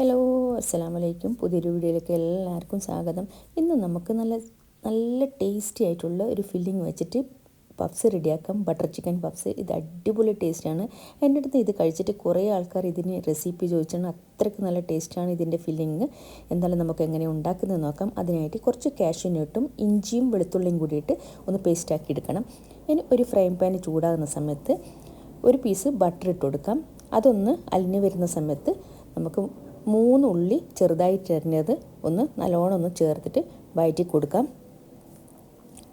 Hello അസ്സാം വലൈക്കും പുതിയൊരു വീഡിയോയിലേക്ക് എല്ലാവർക്കും സ്വാഗതം. ഇന്ന് നമുക്ക് നല്ല നല്ല ടേസ്റ്റി ആയിട്ടുള്ള ഒരു ഫില്ലിങ് വെച്ചിട്ട് പഫ്സ് റെഡിയാക്കാം. ബട്ടർ ചിക്കൻ പഫ്സ് ഇത് അടിപൊളി ടേസ്റ്റാണ് എന്റെ അടുത്ത് ഇത് കഴിച്ചിട്ട് കുറേ ആൾക്കാർ ഇതിന് റെസിപ്പി ചോദിച്ചാണ്. അത്രയ്ക്ക് നല്ല ടേസ്റ്റാണ് ഇതിന്റെ ഫില്ലിങ് എന്തായാലും നമുക്ക് എങ്ങനെ ഉണ്ടാക്കുന്നത് നോക്കാം. അതിനായിട്ട് കുറച്ച് കാഷ്യൂനട്ടും ഇഞ്ചിയും വെളുത്തുള്ളിയും കൂടിയിട്ട് ഒന്ന് പേസ്റ്റാക്കി എടുക്കണം. ഇനി ഒരു ഫ്രൈ പാൻ ചൂടാകുന്ന സമയത്ത് ഒരു പീസ് ബട്ടർ ഇട്ട് കൊടുക്കാം. അതൊന്ന് അലിഞ്ഞു വരുന്ന സമയത്ത് നമുക്ക് മൂന്ന് ഉള്ളി ചെറുതായിട്ട് അരിഞ്ഞത് ഒന്ന് നല്ലോണം ഒന്ന് ചേർത്തിട്ട് വയറ്റി കൊടുക്കാം.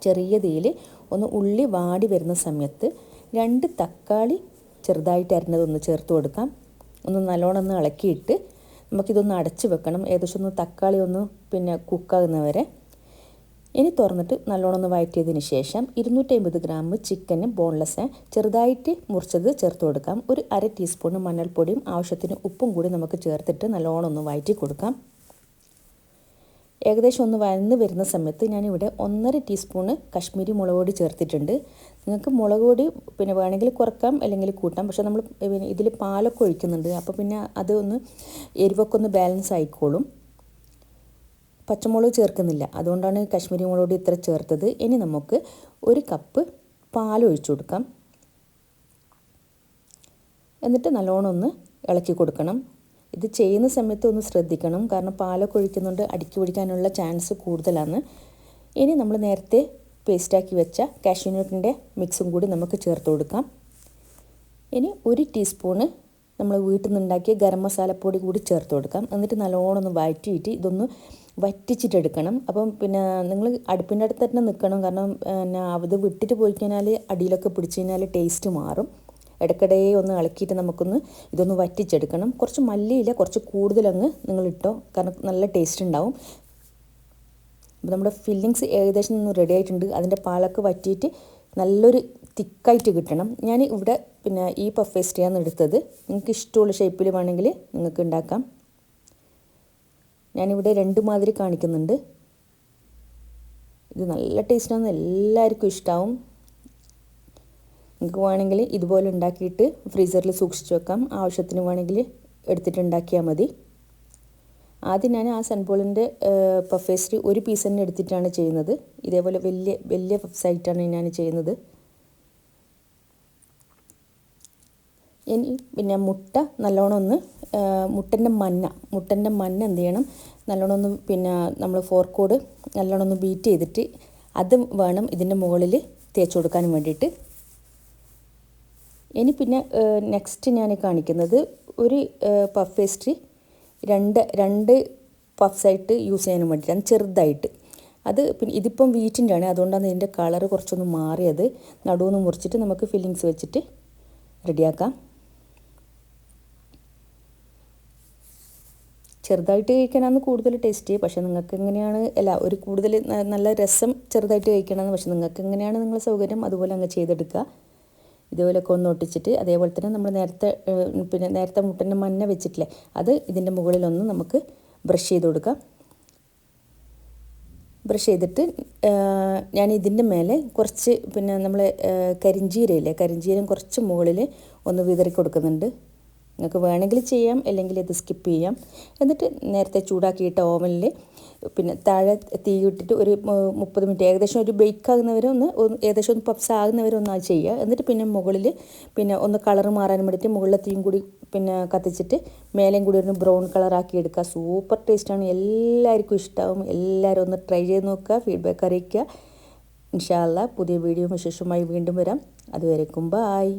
ചെറിയ തീയിൽ ഒന്ന് ഉള്ളി വാടി വരുന്ന സമയത്ത് രണ്ട് തക്കാളി ചെറുതായിട്ട് അരിഞ്ഞതൊന്ന് ചേർത്ത് കൊടുക്കാം. ഒന്ന് നല്ലോണം ഒന്ന് ഇളക്കിയിട്ട് നമുക്കിതൊന്ന് അടച്ച് വെക്കണം. ഏകദേശം ഒന്ന് തക്കാളി ഒന്ന് പിന്നെ കുക്കാകുന്നവരെ ഇനി തുറന്നിട്ട് നല്ലോണം ഒന്ന് വഴറ്റിയതിന് ശേഷം ഇരുന്നൂറ്റമ്പത് ഗ്രാം ചിക്കന് ബോൺലെസ് ചെറുതായിട്ട് മുറിച്ചത് ചേർത്ത് കൊടുക്കാം. ഒരു അര ടീസ്പൂൺ മഞ്ഞൾപ്പൊടിയും ആവശ്യത്തിന് ഉപ്പും കൂടി നമുക്ക് ചേർത്തിട്ട് നല്ലോണം ഒന്ന് വഴറ്റി കൊടുക്കാം. ഏകദേശം ഒന്ന് വഴന്ന് വരുന്ന സമയത്ത് ഞാനിവിടെ ഒന്നര ടീസ്പൂണ് കശ്മീരി മുളക് പൊടി ചേർത്തിട്ടുണ്ട്. നിങ്ങൾക്ക് മുളക് പൊടി പിന്നെ വേണമെങ്കിൽ കുറക്കാം അല്ലെങ്കിൽ കൂട്ടാം. പക്ഷേ നമ്മൾ ഇതിൽ പാലൊക്കെ ഒഴിക്കുന്നുണ്ട്. അപ്പോൾ പിന്നെ അതൊന്ന് എരിവൊക്കെ ഒന്ന് ബാലൻസ് ആയിക്കോളും. പച്ചമുളക് ചേർക്കുന്നില്ല. അതുകൊണ്ടാണ് കശ്മീരി മുളക് ഇത്ര ചേർത്തത്. ഇനി നമുക്ക് ഒരു കപ്പ് പാൽ ഒഴിച്ചു കൊടുക്കാം. എന്നിട്ട് നല്ലോണം ഒന്ന് ഇളക്കി കൊടുക്കണം. ഇത് ചെയ്യുന്ന സമയത്ത് ഒന്ന് ശ്രദ്ധിക്കണം. കാരണം പാലൊക്കെ ഒഴിക്കുന്നുണ്ട് അടുക്കി പിടിക്കാനുള്ള ചാൻസ് കൂടുതലാണ്. ഇനി നമ്മൾ നേരത്തെ പേസ്റ്റാക്കി വെച്ച കാഷ്യൂനട്ടിന്റെ മിക്സും കൂടി നമുക്ക് ചേർത്ത് കൊടുക്കാം. ഇനി ഒരു ടീസ്പൂണ് നമ്മൾ വീട്ടിൽ നിന്നുണ്ടാക്കിയ ഗരം മസാലപ്പൊടി കൂടി ചേർത്ത് കൊടുക്കാം. എന്നിട്ട് നല്ലോണം ഒന്ന് വഴറ്റിയിട്ട് ഇതൊന്ന് വറ്റിച്ചിട്ടെടുക്കണം. അപ്പം പിന്നെ നിങ്ങൾ അടുപ്പിന്റെ അടുത്ത് തന്നെ നിൽക്കണം കാരണം പിന്നെ അത് വിട്ടിട്ട് പോയി കഴിഞ്ഞാൽ അടിയിലൊക്കെ പിടിച്ച് കഴിഞ്ഞാൽ ടേസ്റ്റ് മാറും. ഇടയ്ക്കിടെ ഒന്ന് ഇളക്കിയിട്ട് നമുക്കൊന്ന് ഇതൊന്ന് വറ്റിച്ചെടുക്കണം. കുറച്ച് മല്ലിയില കുറച്ച് കൂടുതലങ്ങ് നിങ്ങൾ ഇട്ടോ കാരണം നല്ല ടേസ്റ്റ് ഉണ്ടാവും. അപ്പോൾ നമ്മുടെ ഫില്ലിങ്സ് ഏകദേശം റെഡി ആയിട്ടുണ്ട്. അതിന്റെ പാലൊക്കെ വറ്റിയിട്ട് നല്ലൊരു തിക്കായിട്ട് കിട്ടണം. ഞാൻ ഇവിടെ പിന്നെ ഈ പഫ് പേസ്റ്റിയാണ് എടുത്തത്. നിങ്ങൾക്ക് ഇഷ്ടമുള്ള ഷേപ്പിൽ വേണമെങ്കിൽ നിങ്ങൾക്ക് ഉണ്ടാക്കാം. ഞാനിവിടെ രണ്ട് മാതിരി കാണിക്കുന്നുണ്ട്. ഇത് നല്ല ടേസ്റ്റാണ് എല്ലാവർക്കും ഇഷ്ടമാവും നിങ്ങൾക്ക് വേണമെങ്കിൽ ഇതുപോലെ ഉണ്ടാക്കിയിട്ട് ഫ്രീസറിൽ സൂക്ഷിച്ച് വെക്കാം. ആവശ്യത്തിന് വേണമെങ്കിൽ എടുത്തിട്ട് ഉണ്ടാക്കിയാൽ മതി. ആദ്യം ഞാൻ ആ സൺബോളിന്റെ പഫ് പേസ്ട്രി ഒരു പീസ് തന്നെ എടുത്തിട്ടാണ് ചെയ്യുന്നത്. ഇതേപോലെ വലിയ വലിയ പഫ്സായിട്ടാണ് ഞാൻ ചെയ്യുന്നത്. ഇനി പിന്നെ മുട്ട നല്ലോണം ഒന്ന് മുട്ടന്റെ മഞ്ഞ മുട്ടന്റെ മഞ്ഞ എന്ത് ചെയ്യണം? നല്ലോണം ഒന്ന് പിന്നെ നമ്മൾ ഫോർക്കോട് നല്ലോണം ഒന്ന് ബീറ്റ് ചെയ്തിട്ട് അത് വേണം ഇതിന്റെ മുകളിൽ തേച്ച് കൊടുക്കാൻ വേണ്ടിയിട്ട്. ഇനി പിന്നെ നെക്സ്റ്റ് ഞാൻ കാണിക്കുന്നത് ഒരു പഫ് പേസ്ട്രി രണ്ട് രണ്ട് പഫ്സായിട്ട് യൂസ് ചെയ്യാനും വേണ്ടിയിട്ടാണ് ചെറുതായിട്ട്. അത് പിന്നെ ഇതിപ്പം വീറ്റിന്റെ ആണ് അതുകൊണ്ടാണ് ഇതിന്റെ കളർ കുറച്ചൊന്ന് മാറിയത്. നടുവൊന്ന് മുറിച്ചിട്ട് നമുക്ക് ഫില്ലിങ്സ് വെച്ചിട്ട് റെഡിയാക്കാം ചെറുതായിട്ട് കഴിക്കാനാണ് കൂടുതൽ ടേസ്റ്റ് പക്ഷേ നിങ്ങൾക്ക് എങ്ങനെയാണ് അല്ല ഒരു കൂടുതൽ നല്ല രസം ചെറുതായിട്ട് കഴിക്കണമെന്ന് പക്ഷേ നിങ്ങൾക്ക് എങ്ങനെയാണ് നിങ്ങളെ സൗകര്യം അതുപോലെ അങ്ങ് ചെയ്തെടുക്കുക. ഇതുപോലെയൊക്കെ ഒന്ന് ഒട്ടിച്ചിട്ട് അതേപോലെ തന്നെ നമ്മൾ നേരത്തെ പിന്നെ നേരത്തെ മുട്ടന്റെ മഞ്ഞ വെച്ചിട്ടില്ലേ അത് ഇതിന്റെ മുകളിലൊന്ന് നമുക്ക് ബ്രഷ് ചെയ്ത് കൊടുക്കാം. ബ്രഷ് ചെയ്തിട്ട് ഞാൻ ഇതിന്റെ മേലെ കുറച്ച് പിന്നെ നമ്മൾ കരിഞ്ചീരയില്ലേ കരിഞ്ചീരം കുറച്ച് മുകളിൽ ഒന്ന് വിതറി കൊടുക്കുന്നുണ്ട് നിങ്ങൾക്ക് വേണമെങ്കിൽ ചെയ്യാം അല്ലെങ്കിൽ ഇത് സ്കിപ്പ് ചെയ്യാം. എന്നിട്ട് നേരത്തെ ചൂടാക്കിയിട്ട ഓവനിൽ പിന്നെ താഴെ തീ ഇട്ടിട്ട് ഒരു മുപ്പത് മിനിറ്റ് ഏകദേശം ഒരു ബേക്ക് ആകുന്നവരെ ഒന്ന് ഏകദേശം ഒന്ന് പപ്സ് ആകുന്നവരെ ഒന്ന് ചെയ്യുക. എന്നിട്ട് പിന്നെ മുകളിൽ പിന്നെ ഒന്ന് കളർ മാറാൻ വേണ്ടിയിട്ട് മുകളിലെ തീയും കൂടി പിന്നെ കത്തിച്ചിട്ട് മേലെയും കൂടി ഒന്ന് ബ്രൗൺ കളറാക്കി എടുക്കുക. സൂപ്പർ ടേസ്റ്റാണ് എല്ലാവർക്കും ഇഷ്ടമാവും എല്ലാവരും ഒന്ന് ട്രൈ ചെയ്ത് നോക്കുക ഫീഡ്ബാക്ക് അറിയിക്കുക. ഇൻഷാല്ല പുതിയ വീഡിയോ വിശേഷമായി വീണ്ടും വരാം. അതുവരെക്കും ബായ്